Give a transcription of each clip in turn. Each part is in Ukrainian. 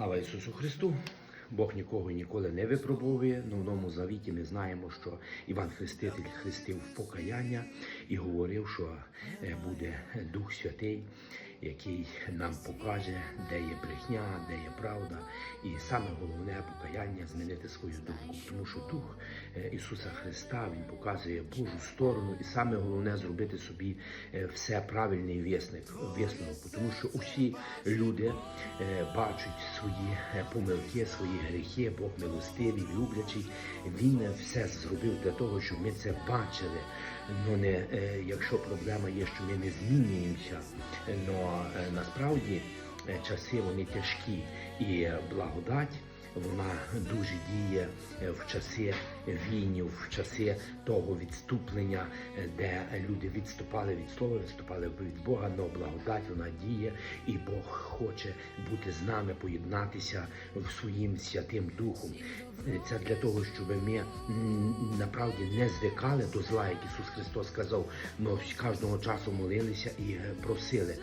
Слава Ісусу Христу! Бог нікого ніколи не випробовує. Но в Новому Завіті ми знаємо, що Іван Хреститель хрестив покаяння і говорив, що е, буде Дух Святий, який нам покаже, де є брехня, де є правда. І саме головне покаяння змінити свою думку, тому що Дух е, Ісуса Христа Він показує Божу сторону, і саме головне зробити собі е, все правильний вісник, висновок, тому що усі люди е, бачать свої помилки, свої гріхи, Бог милостивий, люблячий. Він все зробив для того, щоб ми це бачили. Ну не якщо проблема є, що ми не змінюємося, але насправді е, часи вони тяжкі і е, благодать. Вона дуже діє е, в часи війнів, в часи того відступлення, е, де люди відступали від слова, відступали від Бога, але благодать вона діє, і Бог хоче бути з нами, поєднатися в своїм святим духом. Е, Це для того, щоб ми направді не звикали до зла, як Ісус Христос сказав, але кожного часу молилися і просили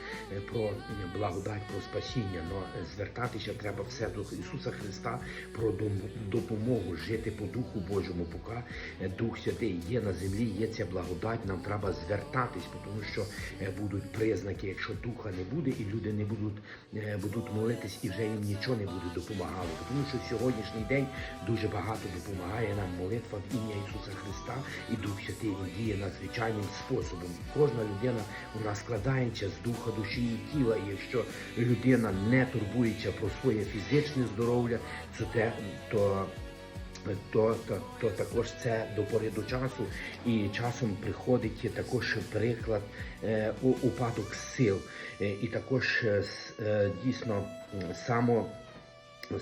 про благодать, про спасіння. Но звертатися треба все до Ісуса Христа про дом- допомогу жити по Духу Божому, поки е, Дух Святий є на землі, є ця благодать. Нам треба звертатись, тому що е, будуть признаки, якщо духа не буде, і люди не будуть, е, будуть молитись, і вже їм нічого не буде допомагало. Тому що сьогоднішній день дуже багато допомагає нам молитва в ім'я Ісуса Христа, і Дух Святий діє надзвичайним способом. Кожна людина вона складається з духа, душі і тіла. І якщо людина не турбується про своє фізичне здоров'я, то те то. То, то, то також це до пори до часу, і часом приходить також приклад е, упадок сил, Е, і також е, е, дійсно само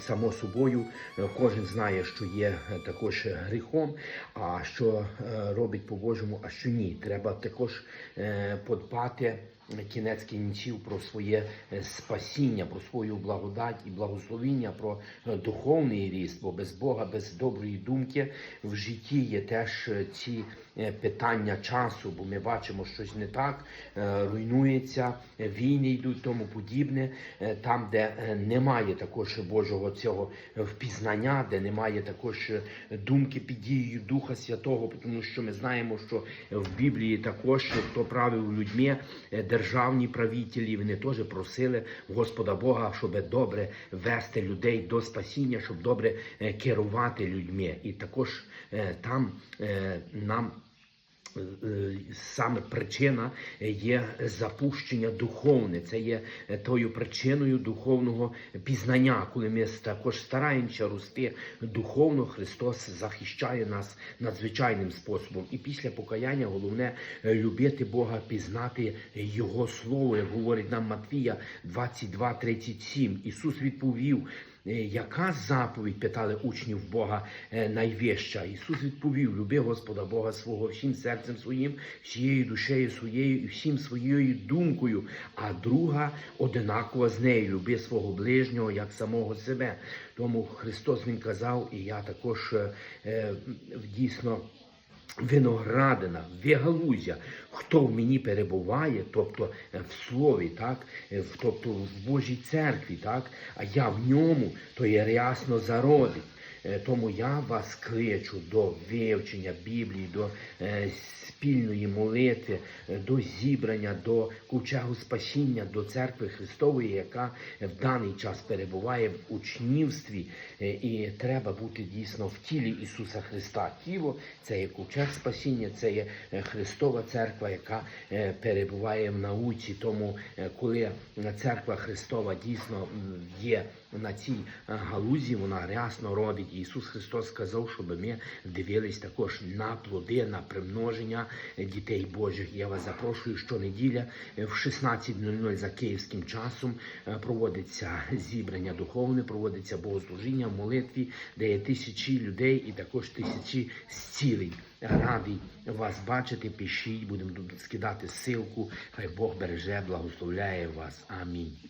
Само собою, е, кожен знає, що є е, також гріхом, а що робить по-божому, а що ні. Треба також подбати кінець кінців про своє е, спасіння, про свою благодать і благословіння, про е, духовний ріст, бо без Бога, без доброї думки в житті є теж е, ці питання часу, бо ми бачимо, щось не так, руйнується, війни йдуть, тому подібне, там, де немає також Божого цього впізнання, де немає також думки під дією Духа Святого, тому що ми знаємо, що в Біблії також хто правив людьми, е, державні правителі, вони теж просили Господа Бога, щоб добре вести людей до спасіння, щоб добре е, керувати людьми. І також е, там е, нам саме причина є запущення духовне. Це є е, тою причиною духовного пізнання. Коли ми також стараємося рости духовно, Христос захищає нас надзвичайним способом. І після покаяння головне е, любити Бога, пізнати Його Слово, як говорить нам Матвія 22:37. Ісус відповів. Е, Яка заповідь питали учнів Бога е, найвища? Ісус відповів: люби Господа Бога свого всім серцем своїм, всією душею своєю і всім своєю думкою. А друга одинакова з нею люби свого ближнього як самого себе. Тому Христос Він казав, і я також е, дійсно. Виноградина, вігалузя, хто в мені перебуває, тобто е, в слові, так, е, тобто в Божій церкві, так, а я в ньому, то є рясно зародить. Е, Тому я вас кличу до вивчення Біблії, до е, спільної молитви, е, до зібрання, до ковчегу спасіння, до церкви Христової, яка в даний час перебуває в учнівстві, і треба бути дійсно в тілі Ісуса Христа. Тіло це є ковчег спасіння, це є Христова церква, яка перебуває в науці. Тому, коли церква Христова дійсно є на цій е, галузі, вона рясно родить. Ісус Христос сказав, щоб ми дивились також на плоди, на примноження е, дітей Божих. Я вас запрошую щонеділя е, в 16.00 за київським часом проводиться зібрання духовне, проводиться богослужіння в молитві, де є тисячі людей і також тисячі зцілень. Радий вас бачити, пишіть, будемо скидати ссылку. Хай Бог береже, благословляє вас. Амінь.